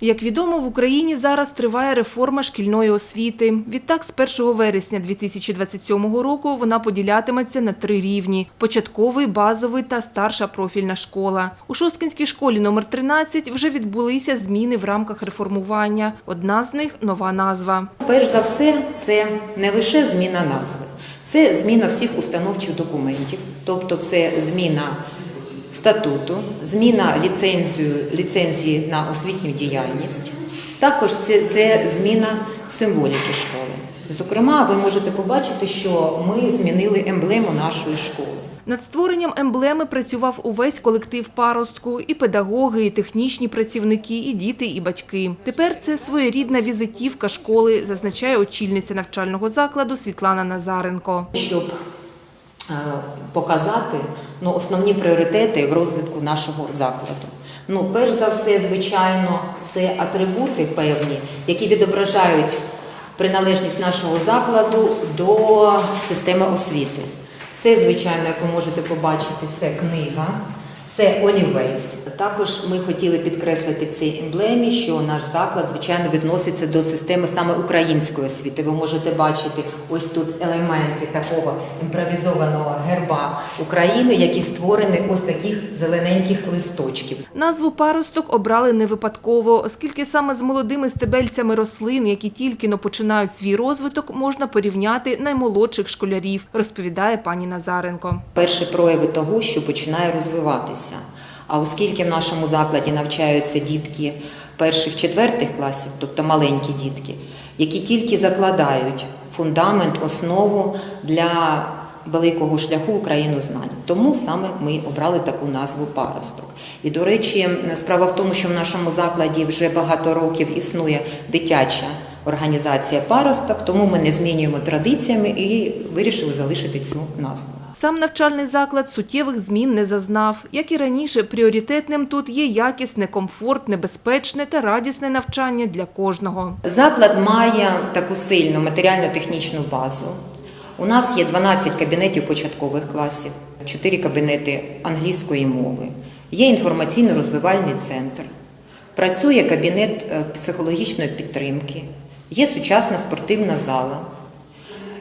Як відомо, в Україні зараз триває реформа шкільної освіти. Відтак, з 1 вересня 2027 року вона поділятиметься на три рівні: початковий, базовий та старша профільна школа. У Шосткинській школі номер 13 вже відбулися зміни в рамках реформування. Одна з них нова назва. Перш за все, це не лише зміна назви, це зміна всіх установчих документів, тобто це зміна статуту, зміна ліцензію, ліцензії на освітню діяльність. Також це, це зміна символіки школи. Зокрема, ви можете побачити, що ми змінили емблему нашої школи. Над створенням емблеми працював увесь колектив паростку, і педагоги, і технічні працівники, і діти, і батьки. Тепер це своєрідна візитівка школи, зазначає очільниця навчального закладу Світлана Назаренко. щоб показати ну, основні пріоритети в розвитку нашого закладу. Ну, перш за все, звичайно, це атрибути певні, які відображають приналежність нашого закладу до системи освіти. Це, звичайно, як ви можете побачити, це книга, це олівець. Також ми хотіли підкреслити в цій емблемі, що наш заклад, звичайно, відноситься до системи саме української освіти. Ви можете бачити ось тут елементи такого імпровізованого герба України, які створені ось таких зелененьких листочків. Назву паросток обрали не випадково, оскільки саме з молодими стебельцями рослин, які тільки но починають свій розвиток, можна порівняти наймолодших школярів, розповідає пані Назаренко. перші прояви того, що починає розвиватися. А оскільки в нашому закладі навчаються дітки перших четвертих класів, тобто маленькі дітки, які тільки закладають фундамент, основу для великого шляху Україну знань. Тому саме ми обрали таку назву паросток. І до речі, справа в тому, що в нашому закладі вже багато років існує дитяча організація паросток, тому ми не змінюємо традиціями і вирішили залишити цю назву. Сам навчальний заклад суттєвих змін не зазнав. Як і раніше, пріоритетним тут є якісне, комфортне, безпечне та радісне навчання для кожного. Заклад має таку сильну матеріально-технічну базу. У нас є 12 кабінетів початкових класів, 4 кабінети англійської мови, є інформаційно-розвивальний центр, працює кабінет е, психологічної підтримки, є сучасна спортивна зала.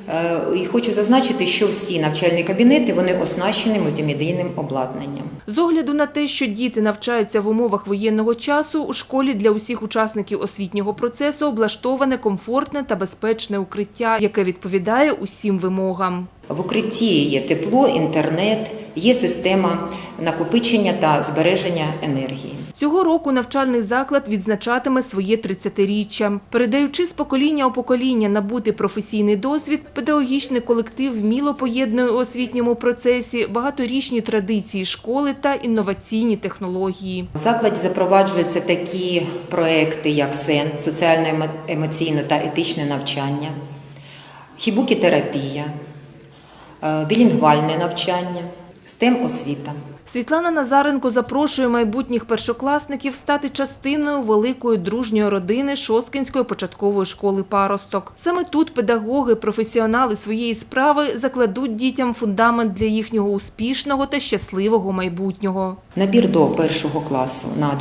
Е, І хочу зазначити, що всі навчальні кабінети вони оснащені мультимедійним обладнанням. З огляду на те, що діти навчаються в умовах воєнного часу, у школі для усіх учасників освітнього процесу облаштоване комфортне та безпечне укриття, яке відповідає усім вимогам. В укритті є тепло, інтернет, є система накопичення та збереження енергії. Цього року навчальний заклад відзначатиме своє 30-річчя. Передаючи з покоління у покоління набути професійний досвід, педагогічний колектив вміло поєднує у освітньому процесі багаторічні традиції школи та інноваційні технології. В закладі запроваджуються такі проекти, як СЕН, соціально-емоційне та етичне навчання, хібукітерапія, е, білінгвальне навчання, STEM освіта. Світлана Назаренко запрошує майбутніх першокласників стати частиною великої дружньої родини Шосткинської початкової школи паросток. Саме тут педагоги, професіонали своєї справи закладуть дітям фундамент для їхнього успішного та щасливого майбутнього. Набір до першого класу на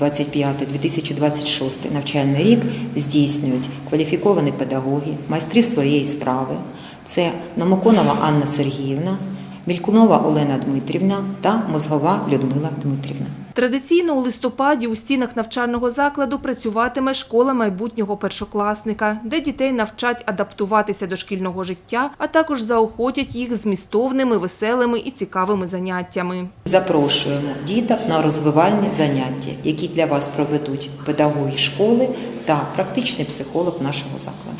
2025-2026 навчальний рік здійснюють кваліфіковані педагоги, майстри своєї справи. Це Номоконова Анна Сергіївна, Мількунова Олена Дмитрівна та Мозгова Людмила Дмитрівна. Традиційно у листопаді у стінах навчального закладу працюватиме школа майбутнього першокласника, де дітей навчать адаптуватися до шкільного життя, а також заохотять їх змістовними, веселими і цікавими заняттями. Запрошуємо діток на розвивальні заняття, які для вас проведуть педагоги школи та практичний психолог нашого закладу.